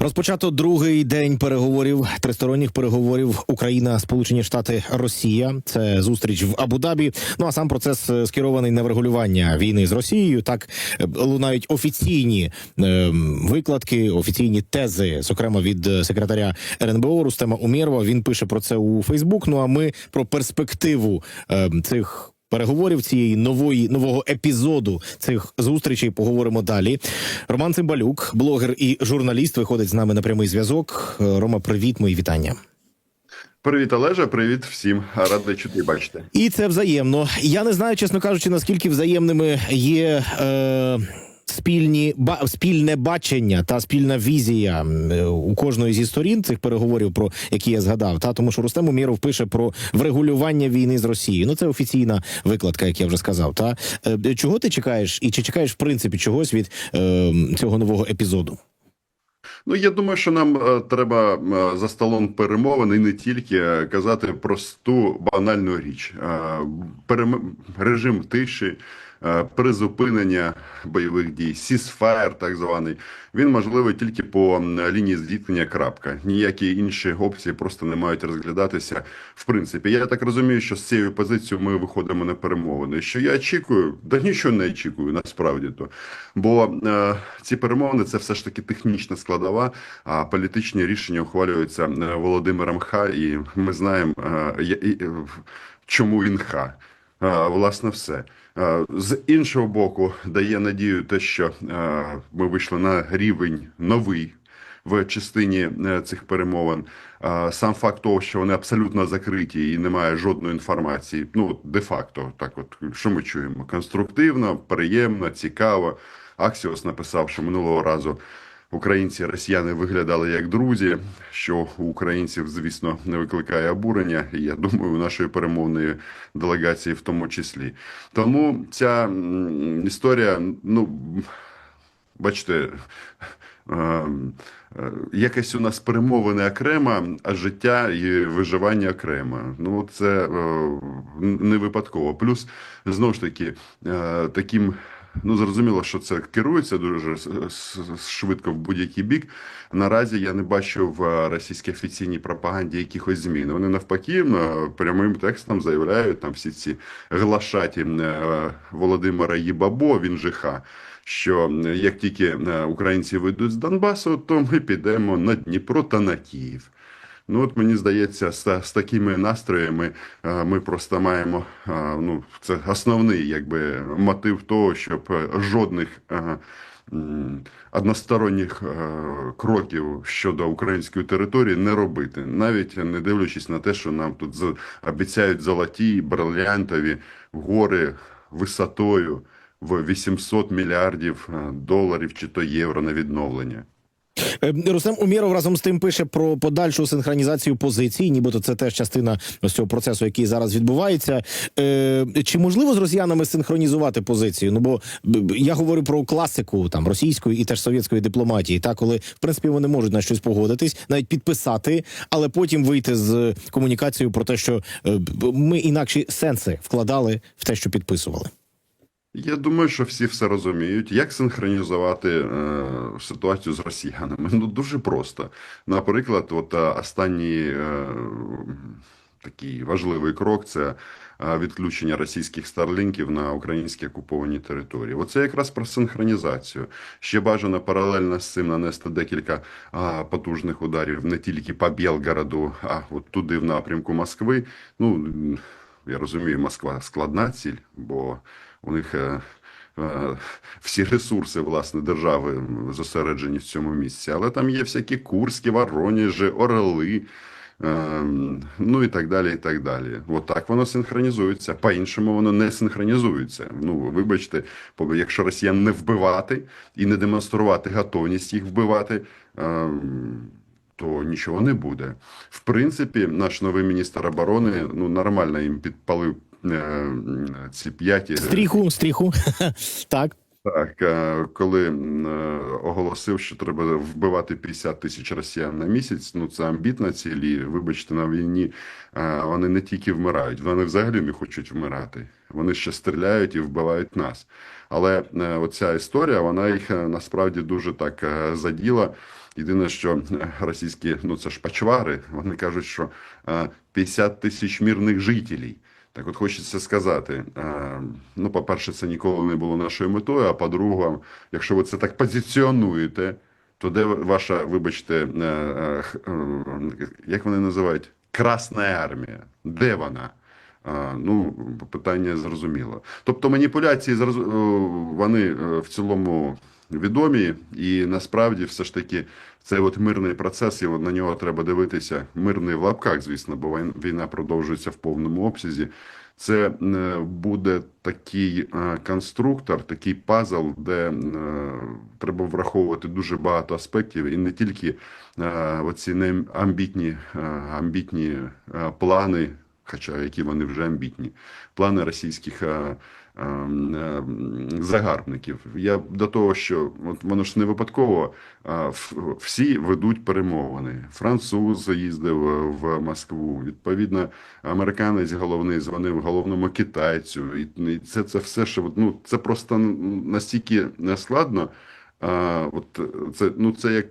Розпочато другий день переговорів тристоронніх переговорів Україна, Сполучені Штати, Росія. Це зустріч в Абу-Дабі. Ну а сам процес е, скерований на врегулювання війни з Росією. Так е, лунають офіційні е, викладки, офіційні тези, зокрема від е, секретаря РНБО Рустема Умєрова. Він пише про це у Фейсбук. Ну а ми про перспективу е, цих. Переговорів цієї нової нового епізоду цих зустрічей поговоримо далі. Роман Цимбалюк, блогер і журналіст, виходить з нами на прямий зв'язок. Рома, привіт, мої вітання. Привіт, Олежа, привіт всім. Радий чути і бачити. І це взаємно. Я не знаю, чесно кажучи, наскільки взаємними є. Е... Спільні ба спільне бачення та спільна візія е, у кожної зі сторін цих переговорів, про які я згадав, та тому, що Рустем Умєров пише про врегулювання війни з Росією. Ну це офіційна викладка, як я вже сказав. Та Е, чого ти чекаєш, і чи чекаєш в принципі чогось від е, цього нового епізоду? Ну я думаю, що нам е, треба е, за столом перемовин і не тільки е, казати просту банальну річ: Е, перем... режим тиші. Е, Призупинення бойових дій, сісфаєр, так званий, він можливий тільки по лінії зіткнення. Крапка. Ніякі інші опції просто не мають розглядатися. В принципі, я так розумію, що з цією позицією ми виходимо на перемовини. Що я очікую, да нічого не очікую насправді то. Бо е, ці перемовини це все ж таки технічна складова, а політичні рішення ухвалюються е, Володимиром Ха, і ми знаємо, е, е, чому він ха. Е, Власне, все. Е, З іншого боку, дає надію те, що е, ми вийшли на рівень новий в частині е, цих перемовин. Сам факт того, що вони абсолютно закриті і немає жодної інформації. Ну, де-факто, так от що ми чуємо? Конструктивно, приємно, цікаво. Аксіос написав, що минулого разу українці росіяни виглядали як друзі, що у українців, звісно, не викликає обурення. І я думаю, у нашої перемовної делегації в тому числі. Тому ця історія, ну бачите. е, е, Якось у нас перемовини окремо, а життя і виживання окремо. Ну це е, не випадково. Плюс знову ж таки таким. Ну, зрозуміло, що це керується дуже швидко в будь-який бік. Наразі я не бачу в російській офіційній пропаганді якихось змін. Вони навпаки е, прямим текстом заявляють там всі ці глашаті е, Володимира Єбабо, він же ха що е, як тільки е, українці вийдуть з Донбасу, то ми підемо на Дніпро та на Київ. Ну от мені здається, з, з такими настроями е, ми просто маємо е, ну це основний якби мотив того, щоб е, жодних односторонніх кроків щодо української території не робити, навіть не дивлячись на те, що нам тут обіцяють золоті, брильянтові гори висотою в 800 мільярдів доларів чи то євро на відновлення. Е, Рустем Умєров разом з тим пише про подальшу синхронізацію позицій, нібито це теж частина ось цього процесу, який зараз відбувається. Е, чи можливо з росіянами синхронізувати позицію? Ну бо я говорю про класику там російської і теж совєтської дипломатії, та коли в принципі вони можуть на щось погодитись, навіть підписати, але потім вийти з комунікацією про те, що е, ми інакші сенси вкладали в те, що підписували. Я думаю, що всі все розуміють, як синхронізувати е, ситуацію з росіянами. Ну дуже просто. Наприклад, от е, останній е, такий важливий крок це е, відключення російських старлінків на українські окуповані території. Оце якраз про синхронізацію. Ще бажано паралельно з цим нанести декілька а, потужних ударів не тільки по Білгороду, а от туди в напрямку Москви. Ну я розумію, Москва складна ціль, бо у них е, е, всі ресурси власне держави зосереджені в цьому місці. Але там є всякі Курські, Воронежі, Орели. е, Ну і так далі, і так далі. От так воно синхронізується. По-іншому воно не синхронізується. Ну, вибачте, якщо росіян не вбивати і не демонструвати готовність їх вбивати, то нічого не буде. В принципі, наш новий міністр оборони ну нормально їм підпалив ці п'яті Стріху, стріху. так. так, е, коли е, оголосив, що треба вбивати 50 тисяч росіян на місяць. Ну це амбітна ціль. І, вибачте, на війні е, вони не тільки вмирають, вони взагалі не хочуть вмирати. Вони ще стріляють і вбивають нас. Але е, оця історія, вона їх е, насправді дуже так е, заділа. Єдине, що е, російські, ну це ж пачвари, вони кажуть, що е, 50 тисяч мирних жителів. Так от хочеться сказати, е, ну, по-перше, це ніколи не було нашою метою, а по-друге, якщо ви це так позиціонуєте, то де ваша, вибачте, е, е, як вони називають? Красна армія. Де вона? Ну, питання зрозуміло. Тобто маніпуляції зрозу- вони е, в цілому відомі, і насправді все ж таки цей от мирний процес, і на нього треба дивитися. Мирний в лапках, звісно, бо війн- війна продовжується в повному обсязі. Це е, буде такий е, конструктор, такий пазл, де е, треба враховувати дуже багато аспектів, і не тільки е, оці е, амбітні е, плани, хоча які вони вже амбітні, плани російських е, е, е, загарбників. Я до того, що от воно ж не випадково а, всі ведуть перемовини. Француз їздив в Москву. Відповідно, американець головний дзвонив головному китайцю. І, це, це все, що ну, це просто настільки складно. А, от це, ну, це як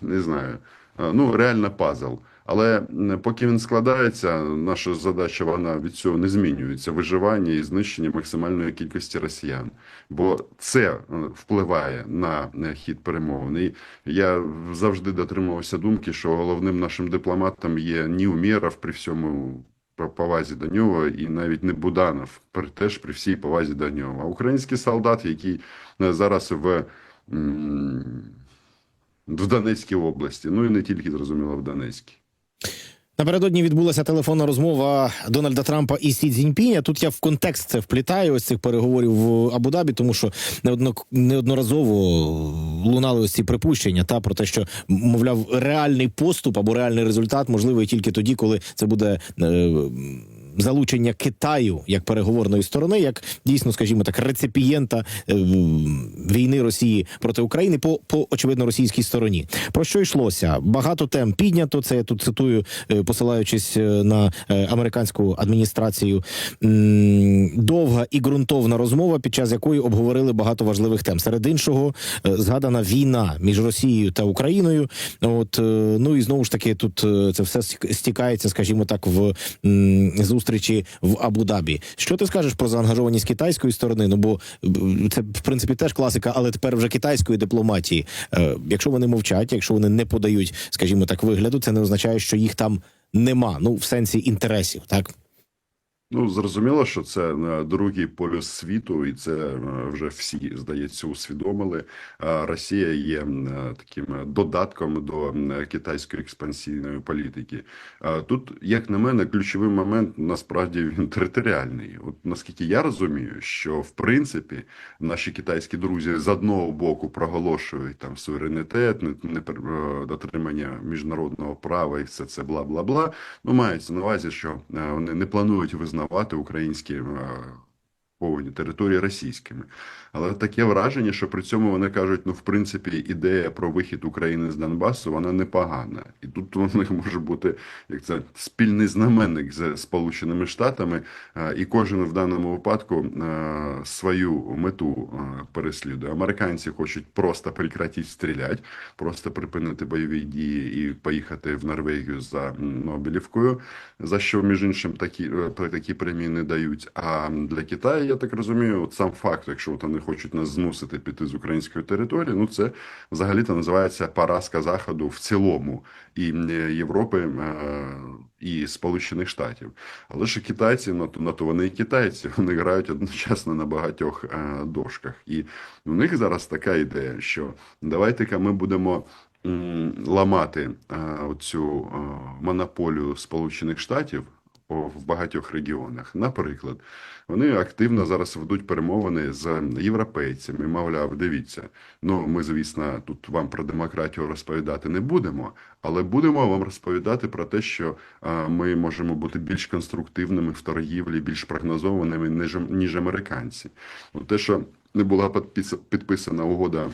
не знаю, ну реально пазл. Але поки він складається, наша задача вона від цього не змінюється: виживання і знищення максимальної кількості росіян. Бо це е, впливає на е, хід перемовин. І я завжди дотримувався думки, що головним нашим дипломатом є не Умєров при всьому повазі до нього, і навіть не Буданов, теж при всій повазі до нього. А український солдат, який е, зараз в. В Донецькій області, ну і не тільки зрозуміло в Донецькій. Напередодні відбулася телефонна розмова Дональда Трампа і Сі Цзіньпіня. Тут я в контекст це вплітаю ось цих переговорів в Абу-Дабі, тому що неодно, неодноразово лунали ось ці припущення та про те, що мовляв реальний поступ або реальний результат можливий тільки тоді, коли це буде. Е, Залучення Китаю як переговорної сторони, як дійсно, скажімо так, реципієнта е, війни Росії проти України по, по очевидно російській стороні. Про що йшлося? Багато тем піднято. Це я тут цитую, е, посилаючись е, на американську адміністрацію. Довга і ґрунтовна розмова, під час якої обговорили багато важливих тем. Серед іншого, згадана війна між Росією та Україною. От ну і знову ж таки, тут це все стік- стікається, скажімо так, в м, зустрічі в Абу-Дабі. Що ти скажеш про заангажованість китайської сторони? Ну бо це в принципі теж класика, але тепер вже китайської дипломатії. Е, Якщо вони мовчать, якщо вони не подають, скажімо так, вигляду, це не означає, що їх там нема. Ну в сенсі інтересів, так. Ну, зрозуміло, що це е, другий полюс світу, і це е, вже всі, здається, усвідомили. Росія є е, таким додатком до китайської експансійної політики. Тут, як на мене, ключовий момент насправді він територіальний. От наскільки я розумію, що в принципі наші китайські друзі з одного боку проголошують там суверенітет, не, дотримання міжнародного права і все це бла бла бла. Ну, мається на увазі, що вони не планують визнавати українські е, окуповані території російськими. Але таке враження, що при цьому вони кажуть, ну, в принципі, ідея про вихід України з Донбасу, вона непогана. І тут у них може бути як це спільний знаменник з Сполученими Штатами, і кожен в даному випадку свою мету переслідує. Американці хочуть просто прекратити стріляти, просто припинити бойові дії і поїхати в Норвегію за Нобелівкою, за що, між іншим, такі, е, такі премії не дають. А для Китаю, я так розумію, от сам факт, якщо вони хочуть нас змусити піти з української території, ну це взагалі-то називається поразка Заходу в цілому і Європи, е, і Сполучених Штатів. Але ж китайці, на то, на то вони і китайці, вони грають одночасно на багатьох е, дошках. І у них зараз така ідея, що давайте-ка ми будемо ламати е, оцю е, монополію Сполучених Штатів в багатьох регіонах. Наприклад, вони активно зараз ведуть перемовини з європейцями. Мовляв, дивіться, ну ми, звісно, тут вам про демократію розповідати не будемо, але будемо вам розповідати про те, що ми можемо бути більш конструктивними в торгівлі, більш прогнозованими, ніж, ніж американці. Те, що не була підписана угода.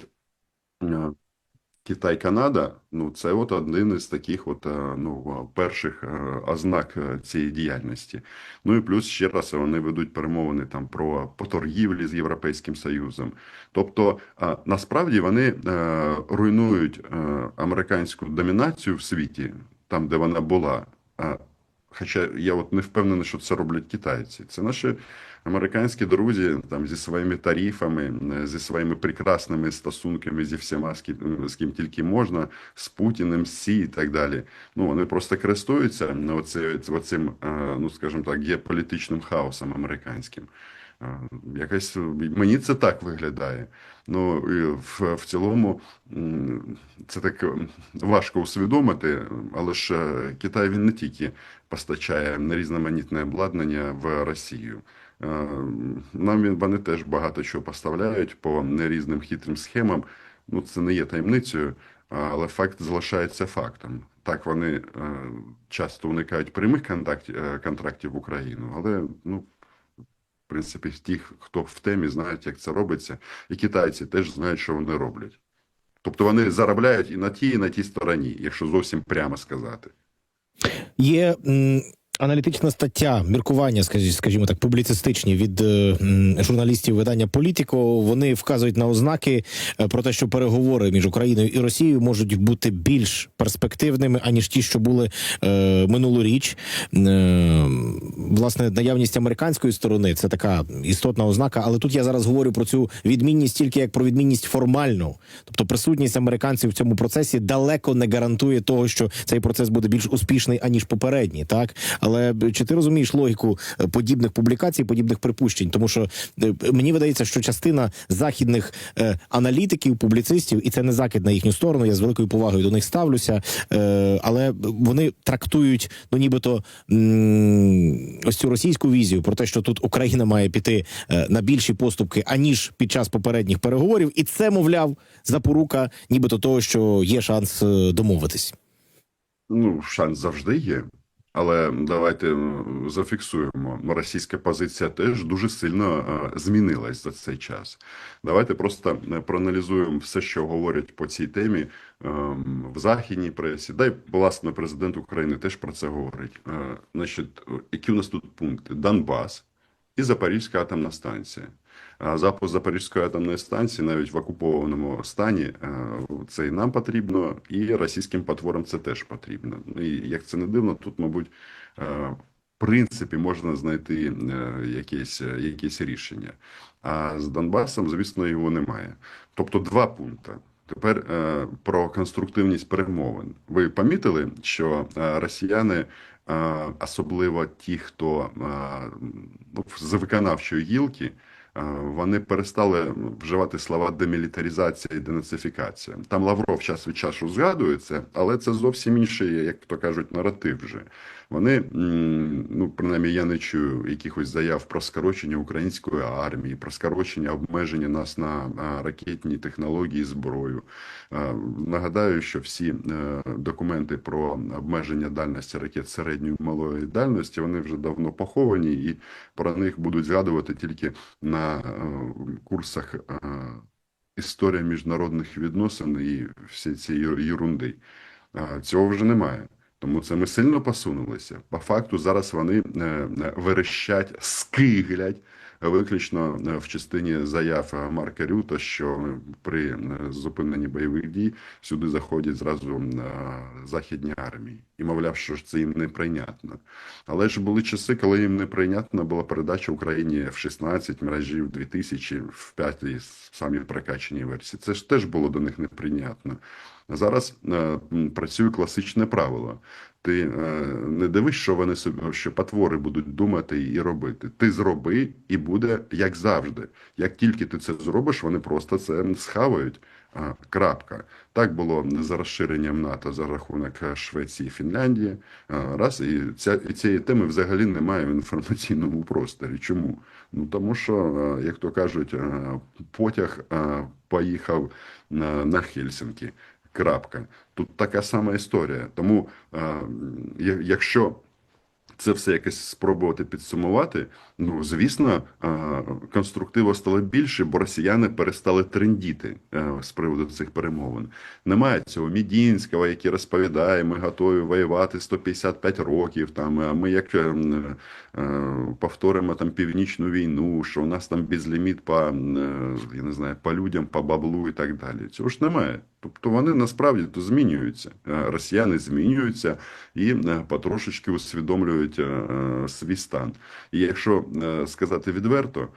Е, Китай, Канада, ну це от один із таких от е, ну перших е, ознак е, цієї діяльності. Ну і плюс ще раз вони ведуть перемовини там про поторгівлі з Європейським Союзом. Тобто е, насправді вони е, руйнують е, американську домінацію в світі, там де вона була. Е, Хоча я от не впевнений, що це роблять китайці. Це наші американські друзі там зі своїми тарифами, е, зі своїми прекрасними стосунками зі всіма, з з ким тільки можна, з Путіним, Сі і так далі. Ну вони просто користуються оце, оцим, е, ну скажімо так, геополітичним хаосом американським. Е, Якось мені це так виглядає. Ну в, в цілому це так важко усвідомити, але ж е, Китай він не тільки постачає різноманітне обладнання в Росію. Е, Нам вони теж багато чого поставляють по різним хитрим схемам. Ну, це не є таємницею, але факт залишається фактом. Так, вони е, часто уникають прямих контактів, контрактів в Україну, але ну, в принципі, ті, хто в темі, знають, як це робиться, і китайці теж знають, що вони роблять. Тобто вони заробляють і на тій, і на тій стороні, якщо зовсім прямо сказати. Є аналітична стаття, міркування, скажімо так, публіцистичні від е, журналістів видання Політіко. Вони вказують на ознаки е, про те, що переговори між Україною і Росією можуть бути більш перспективними аніж ті, що були е, минулоріч. Е, власне, наявність американської сторони це така істотна ознака. Але тут я зараз говорю про цю відмінність тільки як про відмінність формальну, тобто присутність американців в цьому процесі далеко не гарантує того, що цей процес буде більш успішний аніж попередній, так але чи ти розумієш логіку е, подібних публікацій, подібних припущень? Тому що е, мені видається, що частина західних е, аналітиків, публіцистів, і це не закид на їхню сторону. Я з великою повагою до них ставлюся, але вони трактують ну, нібито ось цю російську візію про те, що тут Україна має піти на більші поступки аніж під час попередніх переговорів, і це мовляв запорука, нібито того, що є шанс домовитись. Ну, шанс завжди є. Але давайте е, зафіксуємо. Російська позиція теж дуже сильно е, змінилась за цей час. Давайте просто е, проаналізуємо все, що говорять по цій темі ем, в західній пресі. Дай, власне, президент України теж про це говорить. Е, Значить, е, які у нас тут пункти? Донбас і Запорізька атомна станція. Запуск Запорізької атомної станції навіть в окупованому стані е, це і нам потрібно, і російським потворам це теж потрібно. Ну, І як це не дивно, тут, мабуть, е, в принципі можна знайти е, якесь, якесь рішення. А з Донбасом, звісно, його немає. Тобто два пункти. Тепер про конструктивність перемовин. Ви помітили, що росіяни, особливо ті, хто ну, з виконавчої гілки, вони перестали вживати слова демілітаризація і денацифікація. Там Лавров час від часу згадується, але це зовсім інший, як то кажуть, наратив вже. Вони, ну принаймні, я не чую якихось заяв про скорочення української армії, про скорочення обмеження нас на ракетні технології, зброю. Нагадаю, що всі е, документи про обмеження дальності ракет середньої і малої дальності вони вже давно поховані, і про них будуть згадувати тільки на е, курсах е, історія міжнародних відносин і всі ці єр- єрунди. Цього вже немає. Тому це ми сильно посунулися. По факту зараз вони е, е, верещать, скиглять виключно е, в частині заяв Марка Рюта, що при зупиненні бойових дій сюди заходять зразу західні армії. І мовляв, що ж це їм неприйнятно. Але ж були часи, коли їм неприйнятна була передача Україні в 16 мережів 2000 в 5 самі прокачаній версії. Це ж теж було до них неприйнятно. Зараз е, працює класичне правило. Ти е, не дивись, що вони собі, що потвори будуть думати і робити. Ти зроби, і буде як завжди. Як тільки ти це зробиш, вони просто це схавають. А, крапка. Так було за розширенням НАТО за рахунок е, Швеції і Фінляндії. А, Раз і ця і цієї теми взагалі немає в інформаційному просторі. Чому? Ну тому що, е, як то кажуть, е, потяг поїхав на Хельсинки. Крапка. Тут така сама історія. Тому, якщо це все якось спробувати підсумувати, ну звісно, конструктиву стало більше, бо росіяни перестали трендіти е, з приводу цих перемовин. Немає цього Мідінського, який розповідає, ми готові воювати 155 років. Там а ми як е, е, повторимо там північну війну, що у нас там безліміт по я не знаю, по людям, по баблу і так далі. Цього ж немає. Тобто вони насправді то змінюються. Е, Росіяни змінюються і е, потрошечки усвідомлюють е, свій стан. І якщо сказати відверто,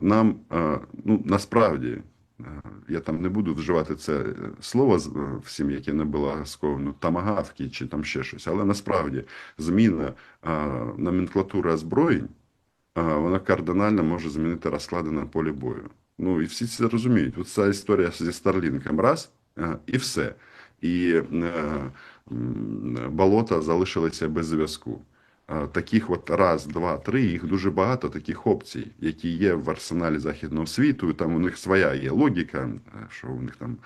нам ну насправді. Я там не буду вживати це слово всім, яке не було сковано тамагавки чи там ще щось, але насправді зміна номенклатури озброєнь вона кардинально може змінити розклади на полі бою. Ну і всі це розуміють. От ця історія зі Старлінком раз і все. І е, болота залишилися без зв'язку. Е, Таких от раз, два, три, їх дуже багато таких опцій, які є в арсеналі західного світу. Там у них своя є логіка, е, що у них там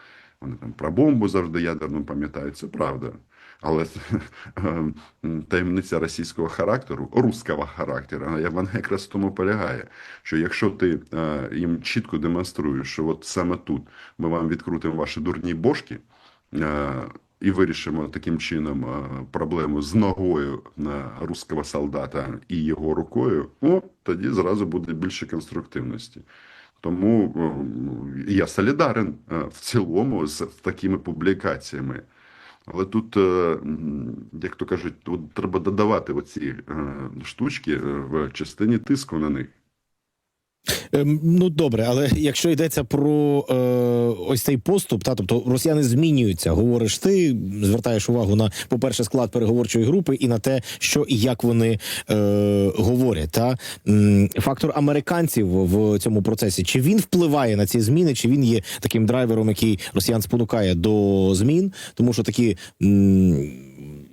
вони там про бомбу завжди ядерну пам'ятають. Це правда. Але е, таємниця російського характеру, руського характеру, вона якраз в тому полягає, що якщо ти е, їм чітко демонструєш, що от саме тут ми вам відкрутимо ваші дурні бошки. е, І вирішимо таким чином е, проблему з ногою на руського солдата і його рукою, о, тоді зразу буде більше конструктивності. Тому е, я солідарен в цілому з такими публікаціями. Але тут, е, як то кажуть, тут треба додавати оці е, штучки е, в частині тиску на них. Ем, Ну добре, але якщо йдеться про е, ось цей поступ, та тобто росіяни змінюються, говориш ти, звертаєш увагу на, по-перше, склад переговорчої групи і на те, що і як вони е, говорять. Та фактор американців в цьому процесі чи він впливає на ці зміни, чи він є таким драйвером, який росіян спонукає до змін, тому що такі. м,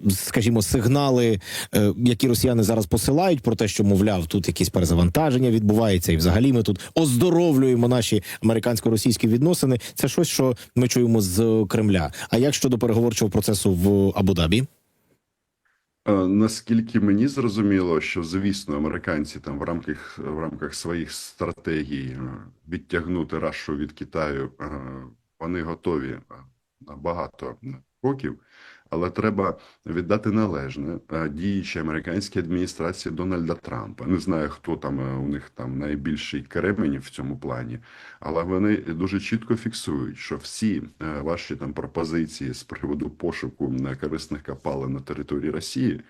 Скажімо, сигнали, е, які росіяни зараз посилають про те, що мовляв, тут якісь перезавантаження відбувається, і взагалі ми тут оздоровлюємо наші американсько-російські відносини. Це щось, що ми чуємо з Кремля. А як щодо переговорчого процесу в Абу-Дабі? Е, Наскільки мені зрозуміло, що звісно, американці там в рамках в рамках своїх стратегій е, відтягнути Рашу від Китаю, вони готові на багато років, але треба віддати належне е, діючій американській адміністрації Дональда Трампа. Не знаю, хто там е, у них там найбільший кремень в цьому плані, але вони дуже чітко фіксують, що всі е, ваші там пропозиції з приводу пошуку корисних копалин на території Росії.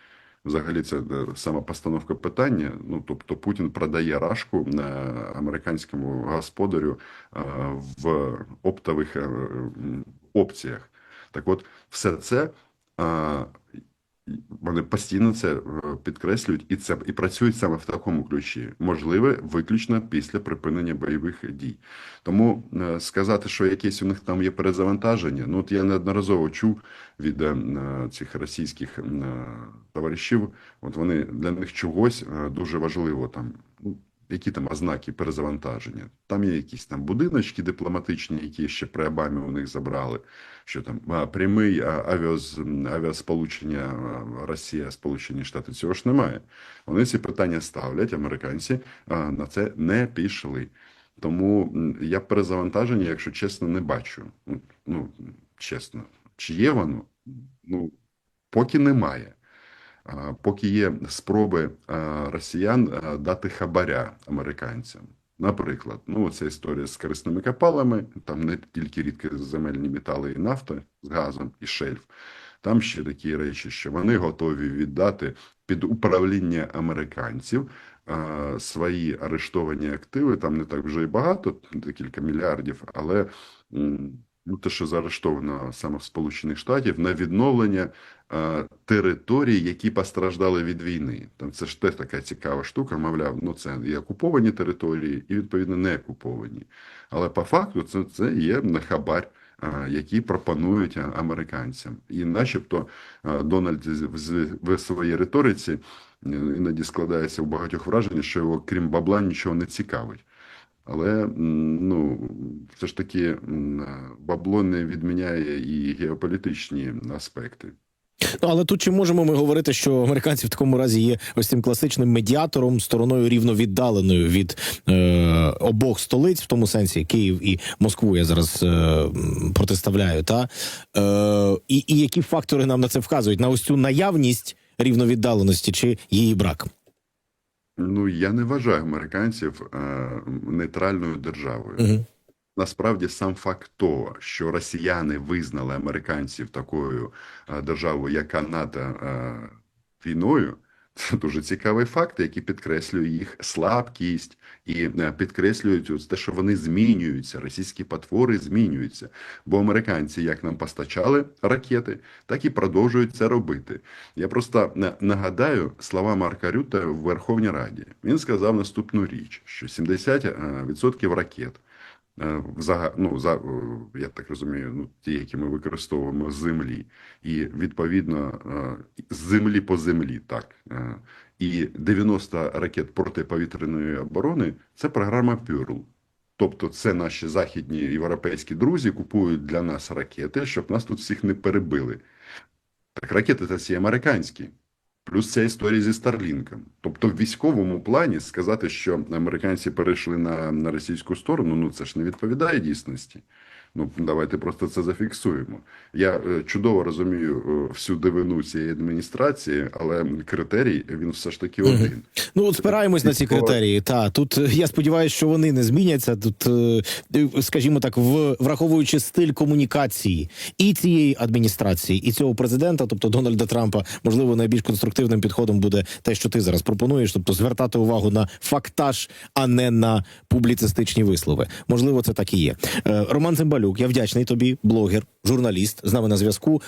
Взагалі, це сама постановка питання. Ну тобто, Путін продає рашку американському господарю в оптових опціях. Так, от, все це вони постійно це е, підкреслюють, і це і працюють саме в такому ключі. Можливе виключно після припинення бойових дій. Тому е, сказати, що якесь у них там є перезавантаження. Ну от я неодноразово чув від е, цих російських товаришів. От вони для них чогось дуже важливо там. Які там ознаки перезавантаження? Там є якісь там будиночки дипломатичні, які ще при Обамі у них забрали. Що там прямий а, авіоз, авіасполучення Росія, Сполучені Штати, цього ж немає. Вони ці питання ставлять, американці на це не пішли. Тому я перезавантаження, якщо чесно, не бачу. Ну, Ну, чесно, чи є воно? Ну, поки немає. Поки є спроби росіян дати хабаря американцям. Наприклад, ну ця історія з корисними копалами, там не тільки рідкоземельні метали і нафта з газом і шельф. Там ще такі речі, що вони готові віддати під управління американців а, свої арештовані активи. Там не так вже і багато, декілька мільярдів, але м, ну, те, що заарештовано саме в Сполучених Штатів, на відновлення е, територій, які постраждали від війни. Там це ж теж така цікава штука. Мовляв, ну це і окуповані території, і відповідно не окуповані. Але по факту це, це є на хабар. е, Які пропонують е, американцям, і, начебто, е, Дональд в своїй риториці іноді складається у багатьох враження, що його крім бабла нічого не цікавить. Але ну, все ж таки бабло не відміняє і геополітичні аспекти. Ну, але тут чи можемо ми говорити, що американці в такому разі є ось цим класичним медіатором, стороною рівновіддаленою від е, обох столиць, в тому сенсі Київ і Москву я зараз е, протиставляю. Та е, і, і які фактори нам на це вказують? На ось цю наявність рівновіддаленості чи її брак? Ну я не вважаю американців е, нейтральною державою. Угу. Насправді сам факт того, що росіяни визнали американців такою е, державою, яка нада е, війною, це дуже цікавий факт, який підкреслює їх слабкість і е, підкреслюють те, що вони змінюються. Російські потвори змінюються. Бо американці як нам постачали ракети, так і продовжують це робити. Я просто е, нагадаю слова Марка Рюта в Верховній Раді. Він сказав наступну річ: що 70% ракет. Е, ну, за, е, я так розумію, ну, ті, які ми використовуємо з землі, і відповідно е, з землі по землі, так. І 90 ракет протиповітряної оборони це програма Pearl. Тобто, це наші західні європейські друзі купують для нас ракети, щоб нас тут всіх не перебили. Так ракети це всі американські. Плюс ця історія зі Старлінком. Тобто, в військовому плані сказати, що американці перейшли на, на російську сторону, ну це ж не відповідає дійсності. Ну, давайте просто це зафіксуємо. Я е, чудово розумію е, всю дивину цієї адміністрації, але критерій він все ж таки один. Ну, от спираємось на ці критерії. Та тут е, я сподіваюся, що вони не зміняться. Тут, скажімо так, в враховуючи стиль комунікації і цієї адміністрації, і цього президента, тобто Дональда Трампа, можливо, найбільш конструктивним підходом буде те, що ти зараз пропонуєш, тобто звертати увагу на фактаж, а не на публіцистичні вислови. Можливо, це так і є. Роман Цимбалюк, я вдячний тобі, блогер, журналіст з нами на зв'язку.